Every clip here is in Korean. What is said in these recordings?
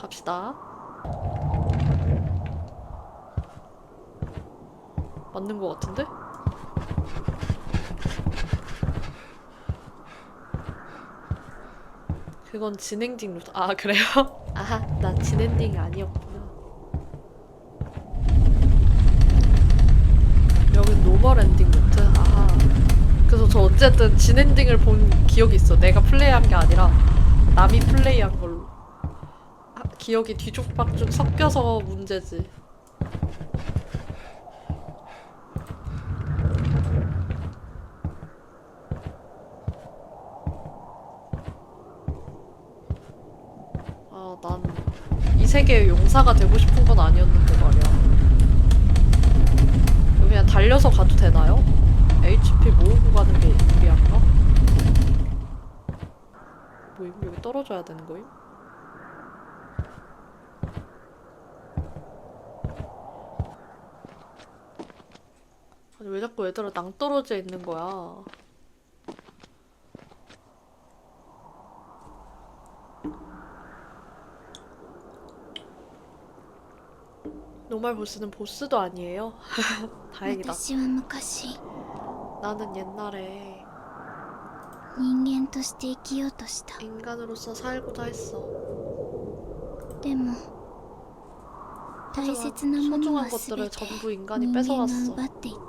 갑시다. 맞는 것 같은데? 그건 진엔딩 루트. 아, 그래요? 아하, 나 진엔딩이 아니었구나. 여긴 노멀 엔딩 루트? 아하. 그래서 저 어쨌든 진엔딩을 본 기억이 있어. 내가 플레이한 게 아니라 남이 플레이한 걸로. 아, 기억이 뒤죽박죽 섞여서 문제지. 아, 난 이 세계의 용사가 되고 싶은 건 아니었는데 말이야. 그냥 달려서 가도 되나요? HP 모으고 가는 게 유리한가? 뭐임? 여기 떨어져야 되는 거임? 왜 자꾸 얘들아 낭떠러지에 있는 거야? 노말 보스는 보스도 아니에요? 다행이다. 私は昔 나는 옛날에 人間として生きようとした 인간으로서 살고자 했어. でも大切なものは 소중한 全 것들을 て 전부 인간이 人間が 뺏어갔어. 奪っていった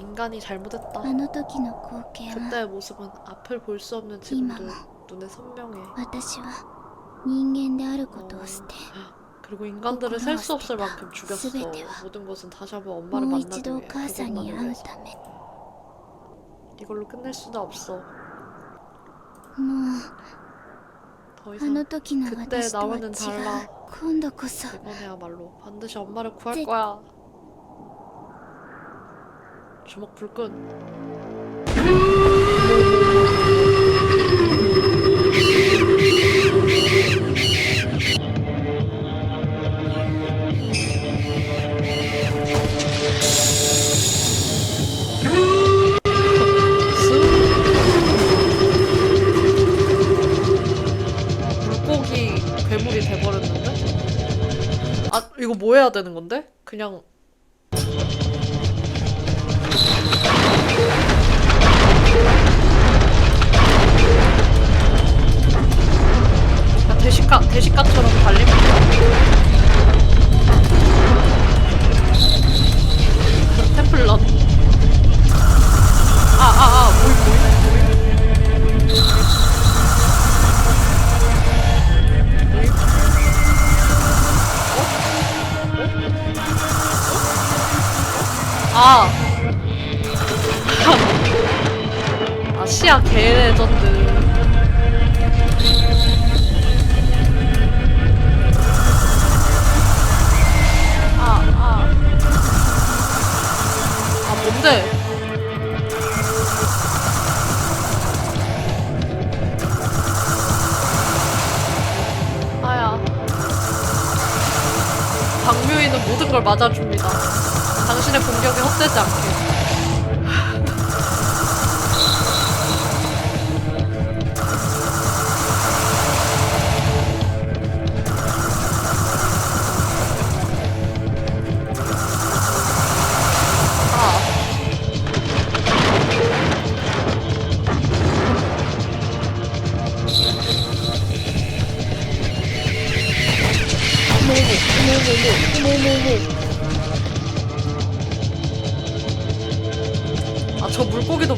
인간이 잘못했다. あの時の光景は 그때의 모습은 앞을 볼 수 없는 지금도 눈에 선명해. 私は人間であることを捨て 그리고 인간들을 셀 수 없을 만큼 죽였어. 스베테와 모든 것은 다시 한번 엄마를 もう 만나기 一度お 위해 母さんに 그것만을 会う 위해서. ため 이걸로 끝낼 수는 없어. もう 더 あ 이상 の時の 그때 私とは違 나와는 う 달라. 今度こそ 이번에야말로 반드시 엄마를 구할 제- 거야. 주먹 불끈. 아 이거 뭐 해야 되는 건데? 그냥 대식가 대식가처럼 돼. 템플런 아아아 모임 모임 아. 아시아 개 레전드. 걸 맞아줍니다. 당신의 공격이 헛되지 않게.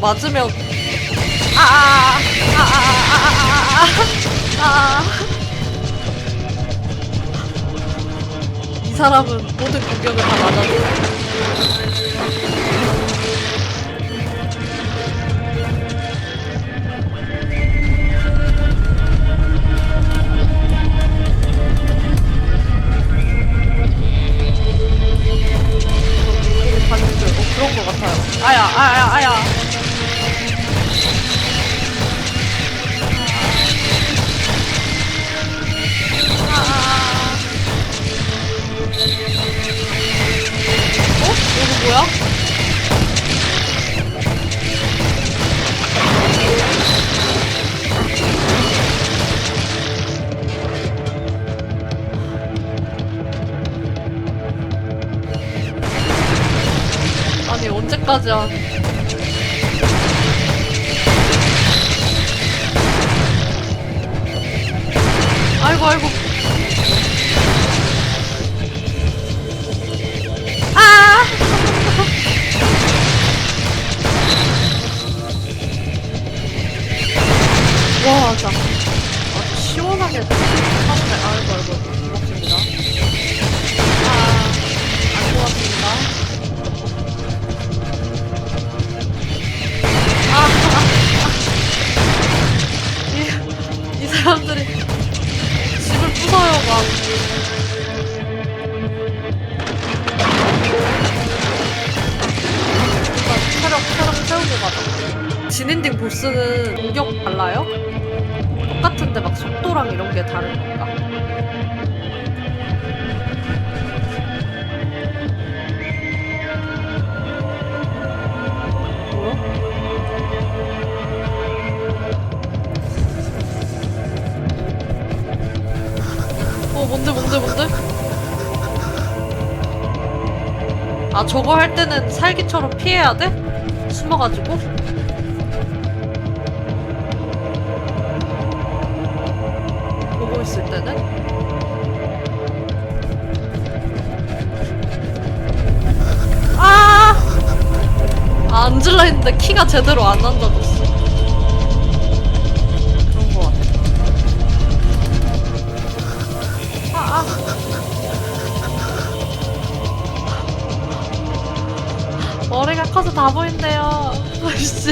맞으면 아, 아아아 아 아 아 아 이 사람은 모든 공격을 다어 같아요 아야 아야 아야 뭐야? 아니 언제까지야? 저거 할 때는 살기처럼 피해야 돼? 숨어가지고? 보고 있을 때는? 아! 아 앉을라 했는데 키가 제대로 안 앉아졌어. 머리가 커서 다 보인대요. 아이씨.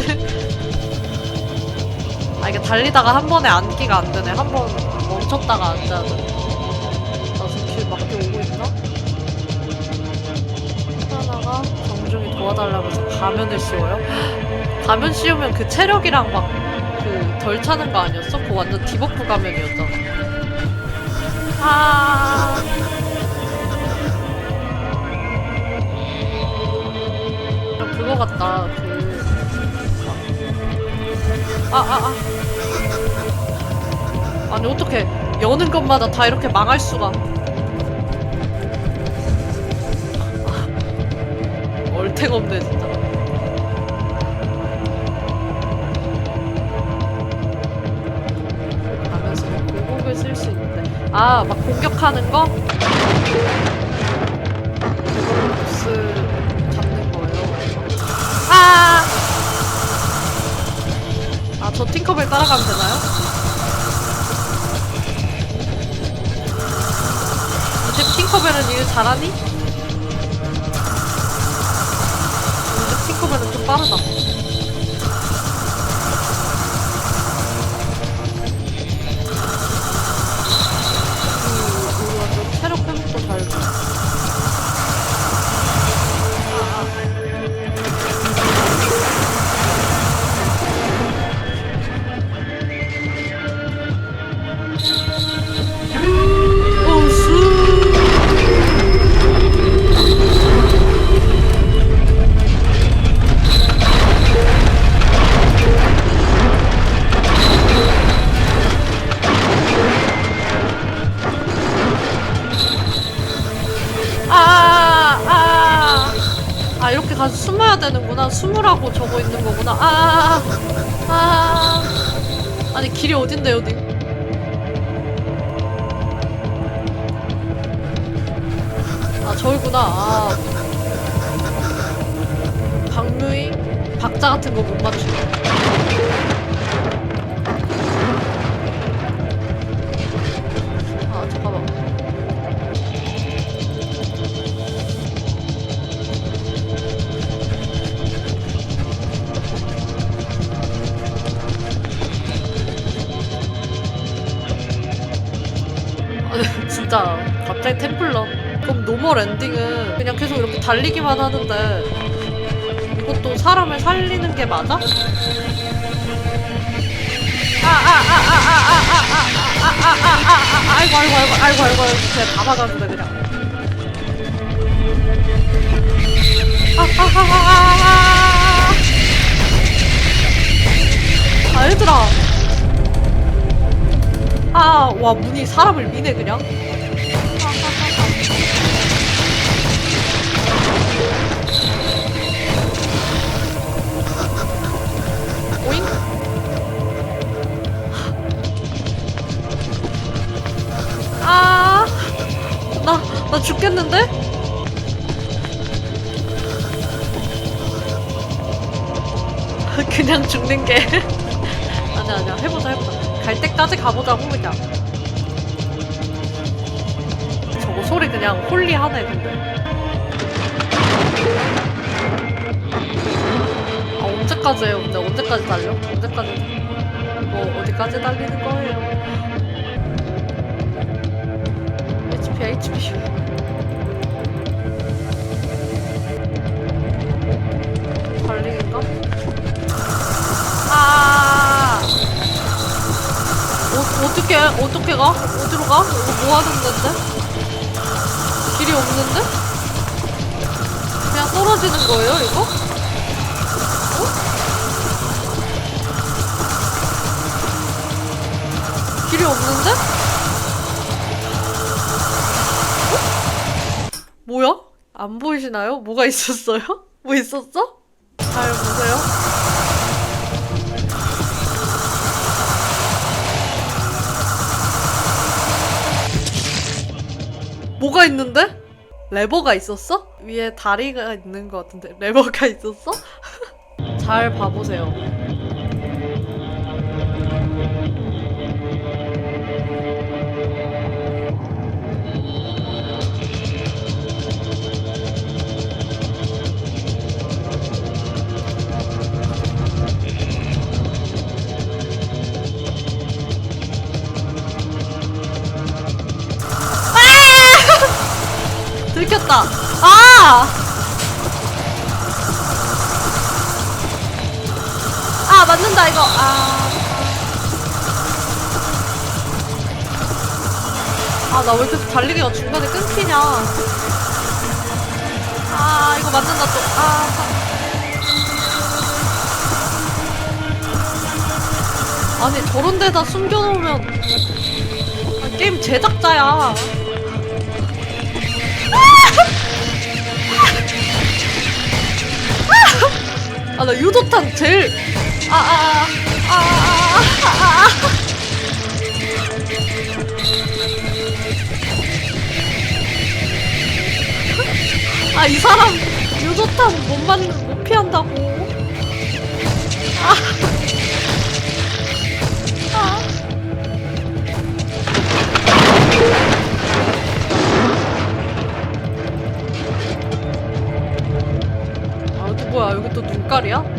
아, 이게 달리다가 한 번에 앉기가 안 되네. 한 번 멈췄다가 앉아야 돼. 나 지금 길 밖에 오고 있나? 하다가 정중히 도와달라고 해서 가면을 씌워요? 가면 씌우면 그 체력이랑 막 그 덜 차는 거 아니었어? 그거 완전 디버프 가면이었잖아. 아. 그거 같다. 그. 아, 아, 아. 아니, 어떻게 여는 것마다 다 이렇게 망할 수가. 아, 얼탱 없네, 진짜. 가면서 공격을 쓸 수 있는데. 아, 막 공격하는 거? 따라가면 되나요? 요즘 팅커벨은 일 잘하니? 요즘 팅커벨은 좀 빠르다. 저기구나. 아. 박묘이 박자 같은 거 못 맞추고. 아, 잠깐만. 아, 진짜 갑자기 템플러 파워 랜딩은 그냥 계속 이렇게 달리기만 하는데 이것도 사람을 살리는 게 맞아? 아이고 아이고 아이고 아이고 아이고 그냥 다 막아주네 그냥 아 얘들아 아와 문이 사람을 미네 그냥 나 죽겠는데? 그냥 죽는 게. 아니야 아니야. 해보자 해보자. 갈 때까지 가보자고 그냥. 저거 소리 그냥 홀리하네 근데. 아 언제까지 해요 근데? 언제까지 달려? 언제까지? 뭐 어디까지 달리는 거예요? HP HP 어떻게 가? 어디로 가? 이거 뭐 하는 데인데? 길이 없는데? 그냥 떨어지는 거예요 이거? 어? 길이 없는데? 어? 뭐야? 안 보이시나요? 뭐가 있었어요? 뭐 있었어? 잘 보세요. 뭐가 있는데? 레버가 있었어? 위에 다리가 있는 것 같은데 레버가 있었어? 잘 봐보세요. 들켰다. 아! 아, 맞는다, 이거. 아. 아, 나 왜 이렇게 달리기가 중간에 끊기냐. 아, 이거 맞는다, 또. 아. 아니, 저런 데다 숨겨놓으면. 아, 게임 제작자야. 아 나 유도탄 제일 아아아 아 아 아 아 아 이 사람 유도탄 못 맞는 못 피한다고 아. 아. 아, 또 뭐야? 여기 또 눈깔이야?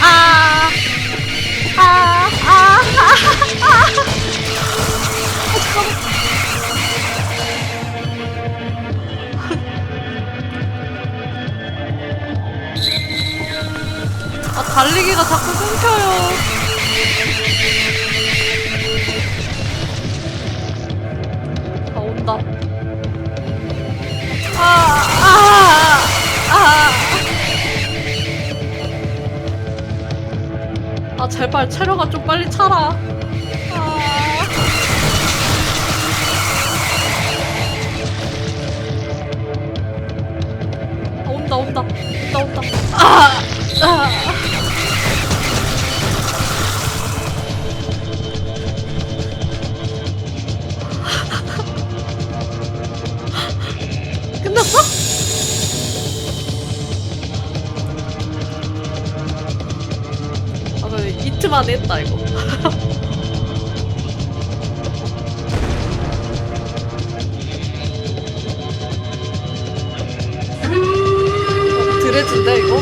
아 아, 아, 아, 아, 아. 아, 달리기가 자꾸 끊겨요. 제발 체력아 좀 빨리 차라. 드레지인데 이거?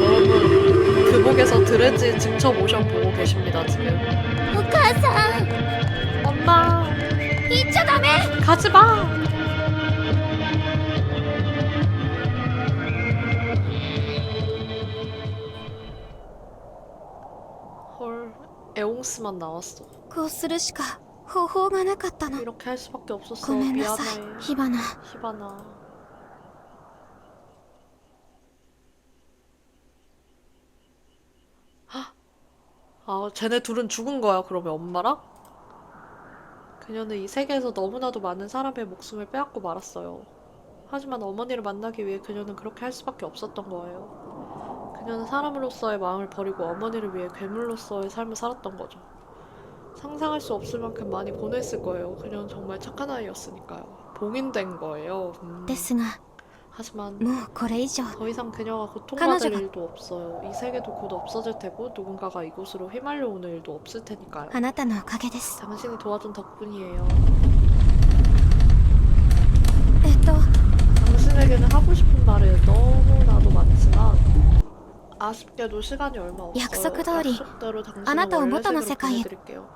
여러분 그 교복에서 드레지 직접 모션 보고 계십니다 지금. お母さん 엄마. 行っちゃダメ 가지마! 헐 애옹스만 나왔어. こうするしか方法がなかったの 이렇게 할 수밖에 없었어. ごめんなさい 미안해. 火花 히바나. 아, 쟤네 둘은 죽은 거야, 그러면 엄마랑? 그녀는 이 세계에서 너무나도 많은 사람의 목숨을 빼앗고 말았어요. 하지만 어머니를 만나기 위해 그녀는 그렇게 할 수밖에 없었던 거예요. 그녀는 사람으로서의 마음을 버리고 어머니를 위해 괴물로서의 삶을 살았던 거죠. 상상할 수 없을 만큼 많이 고뇌했을 거예요. 그녀는 정말 착한 아이였으니까요. 봉인된 거예요. 음. ですが 하지만 もうこれ以上 더 이상 그녀가 고통받을彼女が- 일도 없어요. 이 세계도 곧 없어질 테고 누군가가 이곳으로 휘말려 오는 일도 없을 테니까요. あなたのおかげです 당신이 도와준 덕분이에요. えっと 당신에게는 하고 싶은 말이 너무나도 많지만 아쉽게도 시간이 얼마 없어요. 약속대로 약속대로 당신을 あなたを 원래 元の 세계로 世界へ 보내드릴게요.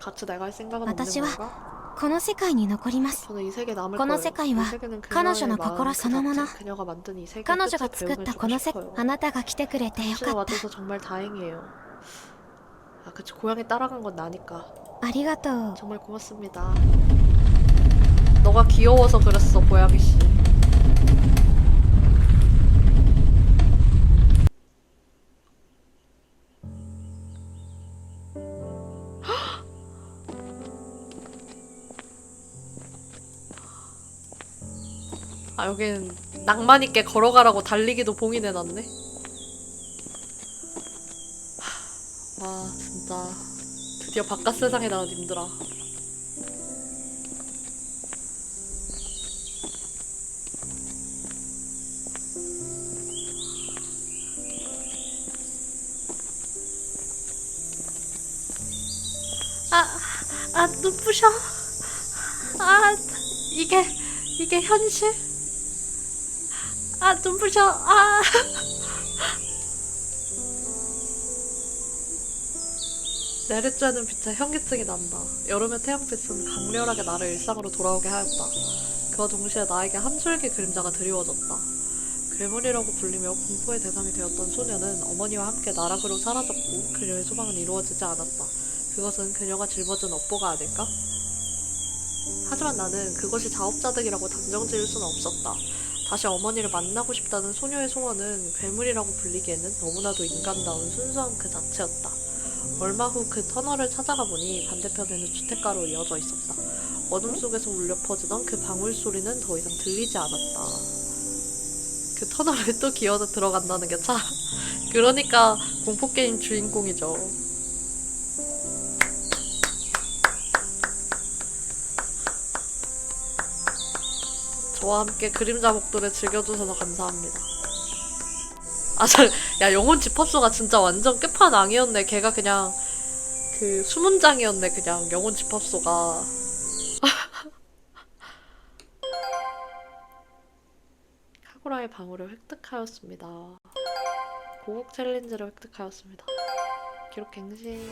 같이 나갈 생각은 없는 私は 건가? この世界に残ります 저는 이 세계 남을 この 거예요. 世界は 이 세계는 彼女 그녀의 の 마음 心 그 そのもの 자체, 그녀가 만든 이 세계 彼女 끝을 が作ったこの世 배움을 주고 あなたが来てくれてよ 당신을 かった 와줘서 정말 다행이에요. 아, 그치 고향에 따라간 건 나니까 ありがとう 정말 고맙습니다. 너가 귀여워서 그랬어 고양이 씨. 아 여긴 낭만 있게 걸어가라고 달리기도 봉인해놨네. 하, 와 진짜 드디어 바깥 세상에 나온 님들아. 아, 아, 눈부셔. 아, 이게, 이게 현실? 아, 눈부셔. 아. 내리쬐는 빛에 현기증이 난다. 여름의 태양빛은 강렬하게 나를 일상으로 돌아오게 하였다. 그와 동시에 나에게 한 줄기 그림자가 드리워졌다. 괴물이라고 불리며 공포의 대상이 되었던 소녀는 어머니와 함께 나락으로 사라졌고 그녀의 소망은 이루어지지 않았다. 그것은 그녀가 짊어진 업보가 아닐까? 하지만 나는 그것이 자업자득이라고 단정 지을 수는 없었다. 다시 어머니를 만나고 싶다는 소녀의 소원은 괴물이라고 불리기에는 너무나도 인간다운 순수함 그 자체였다. 얼마 후 그 터널을 찾아가 보니 반대편에는 주택가로 이어져 있었다. 어둠 속에서 울려 퍼지던 그 방울 소리는 더 이상 들리지 않았다. 그 터널에 또 기어서 들어간다는 게 참. 그러니까 공포게임 주인공이죠. 저와 함께 그림자 복도를 즐겨주셔서 감사합니다. 아, 저, 야, 영혼 집합소가 진짜 완전 끝판왕이었네. 걔가 그냥, 그, 수문장이었네, 그냥, 영혼 집합소가. 카구라의 방울을 획득하였습니다. 고국 챌린지를 획득하였습니다. 기록 갱신.